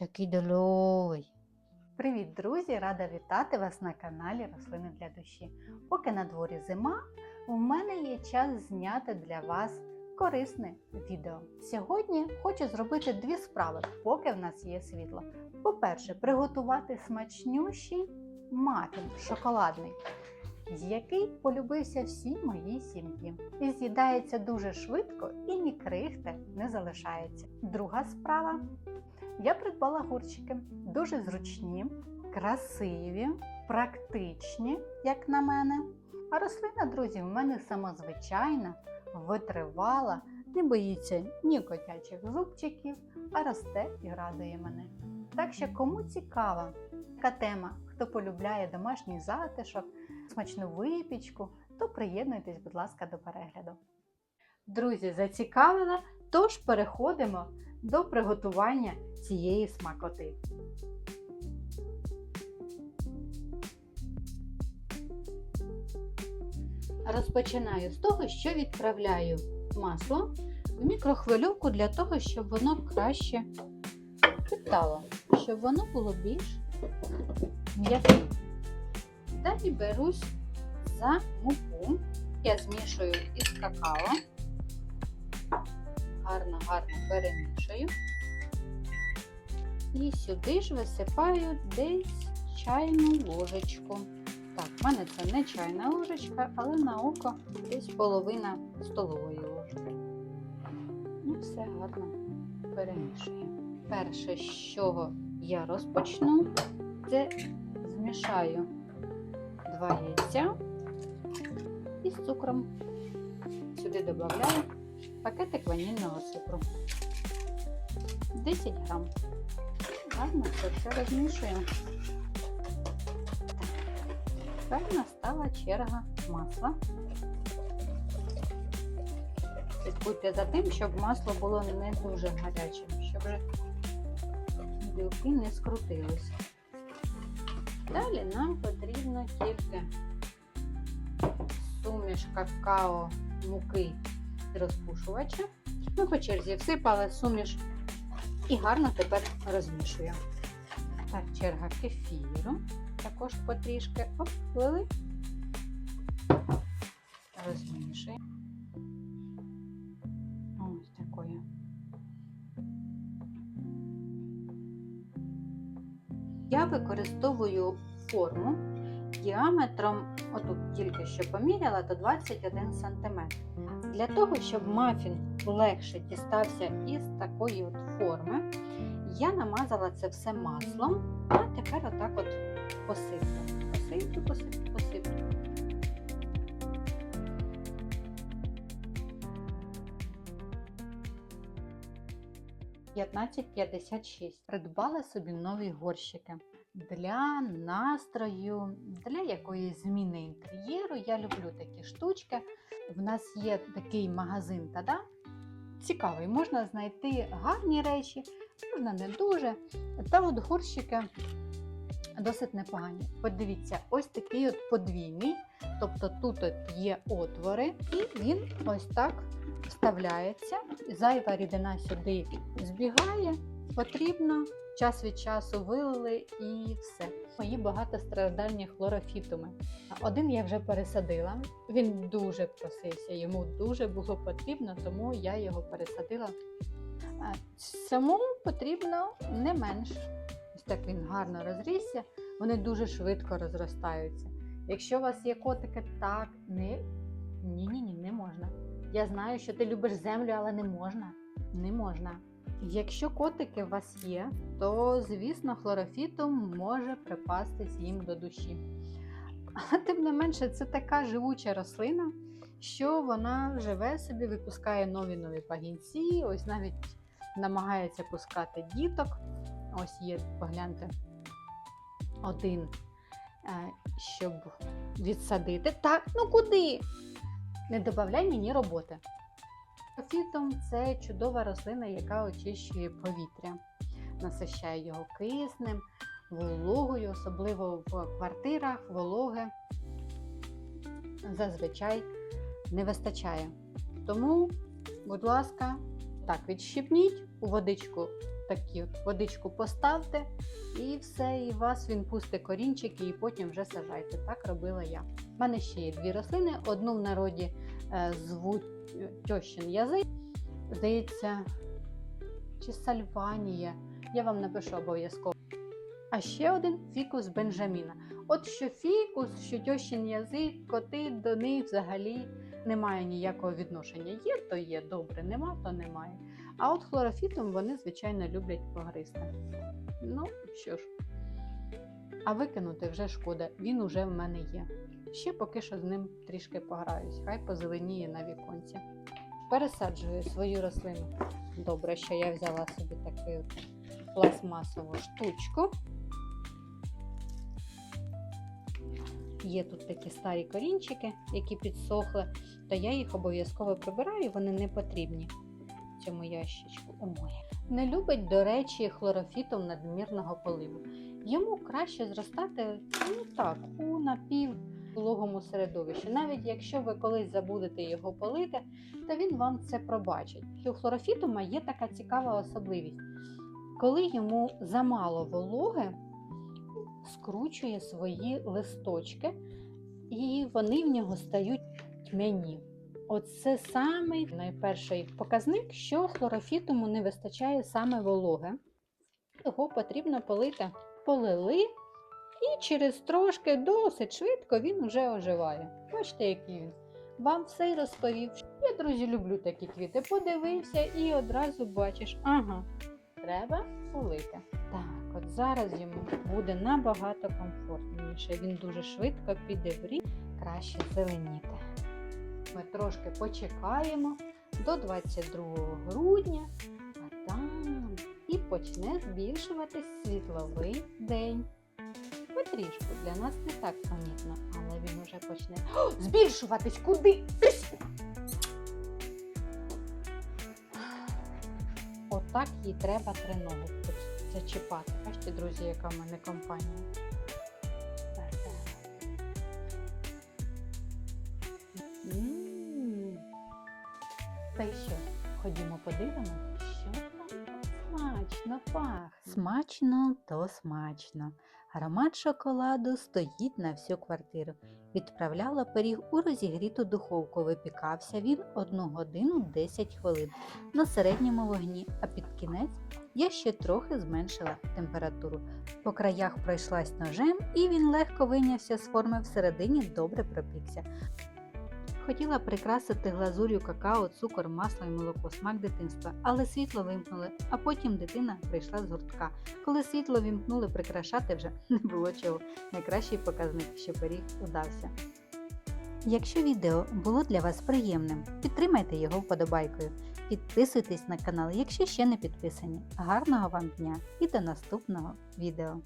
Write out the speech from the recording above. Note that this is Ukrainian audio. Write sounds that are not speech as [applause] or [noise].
Такий дольовий. Привіт, друзі! Рада вітати вас на каналі Рослини для душі. Поки на дворі зима, у мене є час зняти для вас корисне відео. Сьогодні хочу зробити дві справи, поки в нас є світло. По-перше, приготувати смачнющий мафін шоколадний, який полюбився всій моїй сім'ї. І з'їдається дуже швидко і ні крихти не залишається. Друга справа я придбала гурчики дуже зручні, красиві, практичні, як на мене. А рослина, друзі, в мене самозвичайна, витривала, не боїться ні котячих зубчиків, а росте і радує мене. Так що, кому цікава така тема, хто полюбляє домашній затишок, смачну випічку, то приєднуйтесь, будь ласка, до перегляду. Друзі, зацікавила, тож переходимо до приготування цієї смакоти. Розпочинаю з того, що відправляю масло в мікрохвильовку для того, щоб воно краще питало, щоб воно було більш м'яким. Далі берусь за муку, я змішую із какао, гарно-гарно перемішую. І сюди ж висипаю десь чайну ложечку. Так, в мене це не чайна ложечка, але на око десь половина столової ложки. І все гарно перемішую. Перше, з чого я розпочну, це змішаю два яйця із цукром. Сюди додаю пакетик ванільного цукру. 10 грам. Гарно це все розмішуємо. Тепер настала черга масла. Слідкуйте за тим, щоб масло було не дуже гарячим, щоб білки не скрутились. Далі нам потрібно тільки суміш какао, муки розпушувача. Ми по черзі всипали суміш і гарно тепер розмішуємо. Так, черга кефіру. Також потрішки оплили. Розмішуємо. Ось такою. Я використовую форму діаметром, отут тільки що поміряла, то 21 см. Для того, щоб мафін легше дістався із такої от форми, я намазала це все маслом, а тепер отак от посиплю. Посиплю, посиплю, посиплю. «1556». Придбала собі нові горщики для настрою, для якоїсь зміни інтер'єру. Я люблю такі штучки. В нас є такий магазин Тада. Цікавий, можна знайти гарні речі, можна не дуже. Та от горщики досить непогані. Подивіться, ось такий от подвійний. Тобто тут от є отвори, і він ось так вставляється. Зайва рідина сюди збігає, потрібно. Час від часу вилили і все. Мої багатостраждальні хлорофітуми. Один я вже пересадила. Він дуже просився, йому дуже було потрібно, тому я його пересадила. Цьому потрібно не менш. Ось так він гарно розрісся, вони дуже швидко розростаються. Якщо у вас є котики, так не ні-ні ні, не можна. Я знаю, що ти любиш землю, але не можна. Не можна. Якщо котики у вас є, то, звісно, хлорофітум може припастись їм до душі. Але тим не менше, це така живуча рослина, що вона живе собі, випускає нові нові пагінці, ось навіть намагається пускати діток. Ось є, погляньте, один, щоб відсадити. Так, ну куди? Не додавай мені роботи. Фітом це чудова рослина, яка очищує повітря, насищає його киснем, вологою, особливо в квартирах вологи зазвичай не вистачає. Тому, будь ласка, так, відщипніть у водичку такі от водичку поставте, і все, і вас він пустить корінчики, і потім вже сажайте. Так робила я. У мене ще є дві рослини. Одну в народі е, звуть тьощин язик. Здається, чи сальванія. Я вам напишу обов'язково. А ще один фікус Бенджаміна. От що фікус, що тьощин язик, коти до них взагалі немає ніякого відношення. Є, то є, добре, нема, то немає. А от хлорофітом вони, звичайно, люблять погризти. Ну, що ж, а викинути вже шкода, він уже в мене є. Ще поки що з ним трішки пограюсь, хай позеленіє на віконці. Пересаджую свою рослину. Добре, що я взяла собі таку пластмасову штучку. Є тут такі старі корінчики, які підсохли, то я їх обов'язково прибираю, вони не потрібні цьому ящичку. Ой. Не любить, до речі, хлорофітом надмірного поливу. Йому краще зростати ну так, у напів вологому середовищі. Навіть якщо ви колись забудете його полити, то він вам це пробачить. У хлорофітума є така цікава особливість. Коли йому замало вологи, скручує свої листочки, і вони в нього стають тьмяні. Оце самий найперший показник, що хлорофітуму не вистачає саме вологи. Його потрібно полити. Полили, і через трошки досить швидко він уже оживає. Бачите, який він. Вам все й розповів. Я, друзі, люблю такі квіти. Подивився і одразу бачиш, ага, треба полити. Так, от зараз йому буде набагато комфортніше. Він дуже швидко піде в ріст, краще зеленіти. Ми трошки почекаємо до 22 грудня, а там і почне збільшуватись світловий день. Потрішку для нас не так помітно, але він уже почне О, збільшуватись куди? Отак їй треба триногу зачіпати. Бачите, друзі, яка в мене компанія. Та й що? Ходімо подивимося, смачно пахне. Смачно, то смачно. Аромат шоколаду стоїть на всю квартиру. Відправляла пиріг у розігріту духовку. Випікався він 1 годину 10 хвилин на середньому вогні, а під кінець я ще трохи зменшила температуру. По краях пройшлась ножем, і він легко вийнявся з форми всередині добре пропікся. Хотіла прикрасити глазур'ю какао, цукор, масло і молоко, смак дитинства, але світло вимкнули, а потім дитина прийшла з гуртка. Коли світло вімкнули, прикрашати вже [laughs] не було чого. Найкращий показник, що пиріг удався. Якщо відео було для вас приємним, підтримайте його вподобайкою. Підписуйтесь на канал, якщо ще не підписані. Гарного вам дня і до наступного відео!